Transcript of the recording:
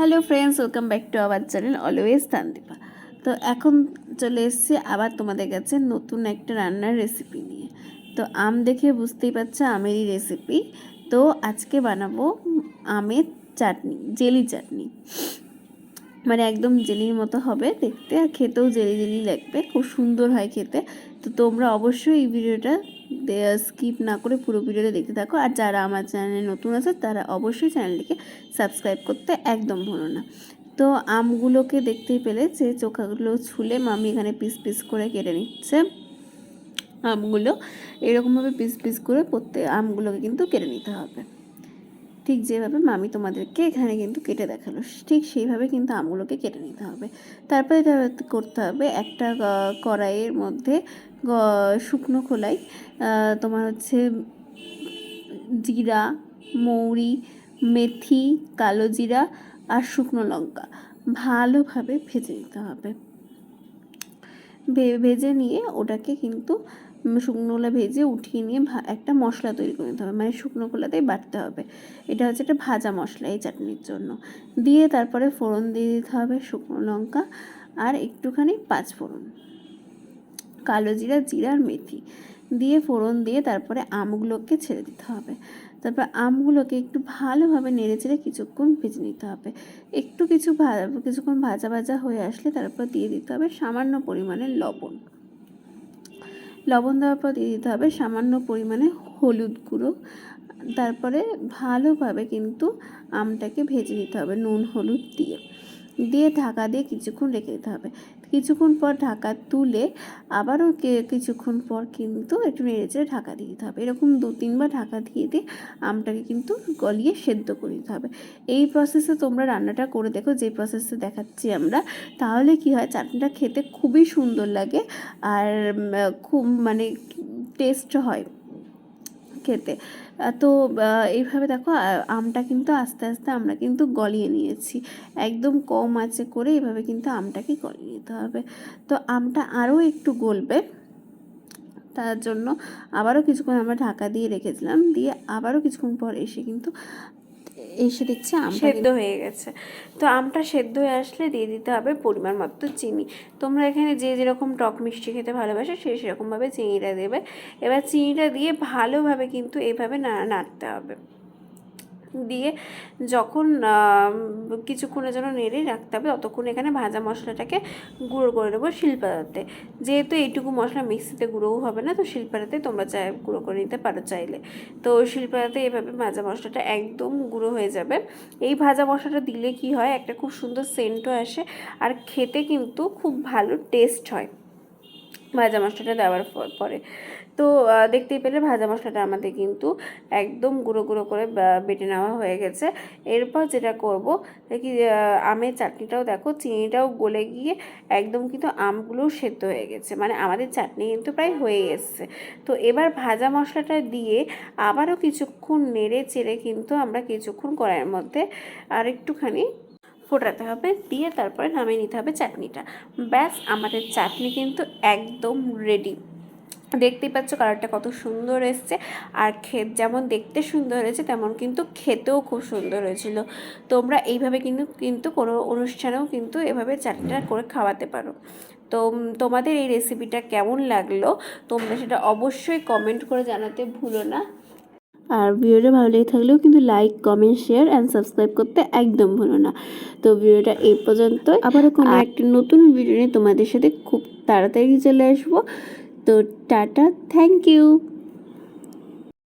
Hello friends welcome back to our channel always তান্দিপা তো এখন চলে এসেছি আবার তোমাদের কাছে নতুন একটা রান্নার রেসিপি নিয়ে। তো আম দেখে বুঝতেই পারছ আমেরই রেসিপি তো আজকে বানাবো আমের চাটনি, জেলি চাটনি। মানে একদম জেলির মতো হবে দেখতে আর খেতেও জেলি জেলি লাগবে, খুব সুন্দর হয় খেতে। তো তোমরা অবশ্যই এই ভিডিওটা স্কিপ না করে পুরো ভিডিওটা দেখতে থাকো। আর যারা আমার চ্যানেলে নতুন আছে, তারা অবশ্যই চ্যানেলটিকে সাবস্ক্রাইব করতে একদম ভুলো না। তো আমগুলোকে দেখতেই পেলে যে চোখাগুলো ছুলে মামি এখানে পিস পিস করে কেটে নিচ্ছে। আমগুলো এরকমভাবে পিস পিস করে প্রত্যেক আমগুলোকে কিন্তু কেটে নিতে হবে। ঠিক যেভাবে মামি তোমাদেরকে এখানে কিন্তু কেটে দেখাল, ঠিক সেইভাবে কিন্তু আমগুলোকে কেটে নিতে হবে। তারপরে করতে হবে একটা কড়াইয়ের মধ্যে শুকনো খোলাই তোমার হচ্ছে জিরা, মৌরি, মেথি, কালো জিরা আর শুকনো লঙ্কা ভালোভাবে ভেজে নিতে হবে। ভেজে নিয়ে ওটাকে কিন্তু শুকনো কলা ভেজে উঠিয়ে নিয়ে একটা মশলা তৈরি করে নিতে হবে। মানে শুকনো কলাতেই বাটতে হবে। এটা হচ্ছে একটা ভাজা মশলা এই চাটনির জন্য। দিয়ে তারপরে ফোড়ন দিয়ে দিতে হবে শুকনো লঙ্কা আর একটুখানি পাঁচ ফোড়ন। কালো জিরা জিরা আর মেথি। দিয়ে ফোড়ন দিয়ে তারপরে আমগুলোকে ছেড়ে দিতে হবে। তারপর আমগুলোকে একটু ভালোভাবে নেড়ে চেড়ে কিছুক্ষণ ভেজে নিতে হবে। একটু কিছু কিছুক্ষণ ভাজা ভাজা হয়ে আসলে তারপর দিয়ে দিতে হবে সামান্য পরিমাণে লবণ। লবণ দেওয়ার পর দিয়ে দিতে হবে সামান্য পরিমাণে হলুদ গুঁড়ো। তারপরে ভালোভাবে কিন্তু আমটাকে ভেজে নিতে হবে নুন, হলুদ দিয়ে। দিয়ে ঢাকা দিয়ে কিছুক্ষণ রেখে দিতে হবে। কিছুক্ষণ পর ঢাকা তুলে আবারও কিছুক্ষণ পর কিন্তু একটু নেড়েচেড়ে ঢাকা দিয়ে দিতে হবে। এরকম দু, তিনবার ঢাকা দিয়ে দিয়ে আমটাকে কিন্তু গলিয়ে সেদ্ধ করে দিতে হবে। এই প্রসেসে তোমরা রান্নাটা করে দেখো, যে প্রসেসে দেখাচ্ছি আমরা। তাহলে কি হয়, চাটনিটা খেতে খুবই সুন্দর লাগে আর খুব মানে টেস্ট হয়। খেতে। তো এইভাবে দেখো আমটা কিন্তু আস্তে আস্তে আমরা কিন্তু গলিয়ে নিয়েছি। একদম কম আছে করে এইভাবে কিন্তু আমটাকে গলিয়ে নিতে হবে। তো আমটা আরও একটু গলবে, তার জন্য আবারও কিছুক্ষণ আমরা ঢাকা দিয়ে রেখেছিলাম। দিয়ে আবারও কিছুক্ষণ পর এসে কিন্তু এসে দেখছি আম সেদ্ধ হয়ে গেছে। তো আমটা সেদ্ধ হয়ে আসলে দিয়ে দিতে হবে পরিমাণ মতো চিনি। তোমরা এখানে যে যেরকম টক মিষ্টি খেতে ভালোবাসো, সে সেরকমভাবে চিনিটা দেবে। এবার চিনিটা দিয়ে ভালোভাবে কিন্তু এইভাবে নাড়তে হবে। দিয়ে যখন কিছুক্ষণের জন্য নেড়ে রাখতে হবে, ততক্ষণ এখানে ভাজা মশলাটাকে গুঁড়ো করে নেব শিলপাতাতে। যেহেতু এইটুকু মশলা মিক্সিতে গুঁড়োও হবে না, তো শিলপাতাতে তোমরা চাই, গুঁড়ো করে নিতে পারো চাইলে। তো শিলপাতাতে এভাবে ভাজা মশলাটা একদম গুঁড়ো হয়ে যাবে। এই ভাজা মশলাটা দিলে কি হয়, একটা খুব সুন্দর সেন্টও আসে আর খেতে কিন্তু খুব ভালো টেস্ট হয় ভাজা মশলাটা দেওয়ার পরে। তো দেখতেই পেলে ভাজা মশলাটা আমাদের কিন্তু একদম গুঁড়ো গুঁড়ো করে বেটে নেওয়া হয়ে গেছে। এরপর যেটা করব কি আমের চাটনিটাও দেখো, চিনিটাও গলে গিয়ে একদম কিন্তু আমগুলোও সেদ্ধ হয়ে গেছে। মানে আমাদের চাটনি কিন্তু প্রায় হয়ে এসছে। তো এবার ভাজা মশলাটা দিয়ে আবারও কিছুক্ষণ নেড়ে চেড়ে কিন্তু আমরা কিছুক্ষণ কড়াইয়ের মধ্যে আর একটুখানি ফোটাতে হবে, দিয়ে তারপরে নামিয়ে নিতে হবে চাটনিটা। ব্যাস, আমাদের চাটনি কিন্তু একদম রেডি দেখতেই পাচ্ছ কালারটা কত সুন্দর এসছে। আর খে যেমন দেখতে সুন্দর হয়েছে তেমন কিন্তু খেতেও খুব সুন্দর হয়েছিল। তোমরা এইভাবে কিন্তু কিন্তু কোনো অনুষ্ঠানেও কিন্তু এভাবে চাটনিটা করে খাওয়াতে পারো। তো তোমাদের এই রেসিপিটা কেমন লাগল তোমরা সেটা অবশ্যই কমেন্ট করে জানাতে ভুলো না। আর ভিডিওটা ভালো লেগে থাকলেও কিন্তু like comment share and subscribe করতে একদম ভুলো না। তো ভিডিওটা এই পর্যন্ত আবারও কোনো একটা নতুন ভিডিও নিয়ে তোমাদের সাথে খুব তাড়াতাড়ি চলে আসব। তো টাটা থ্যাংক ইউ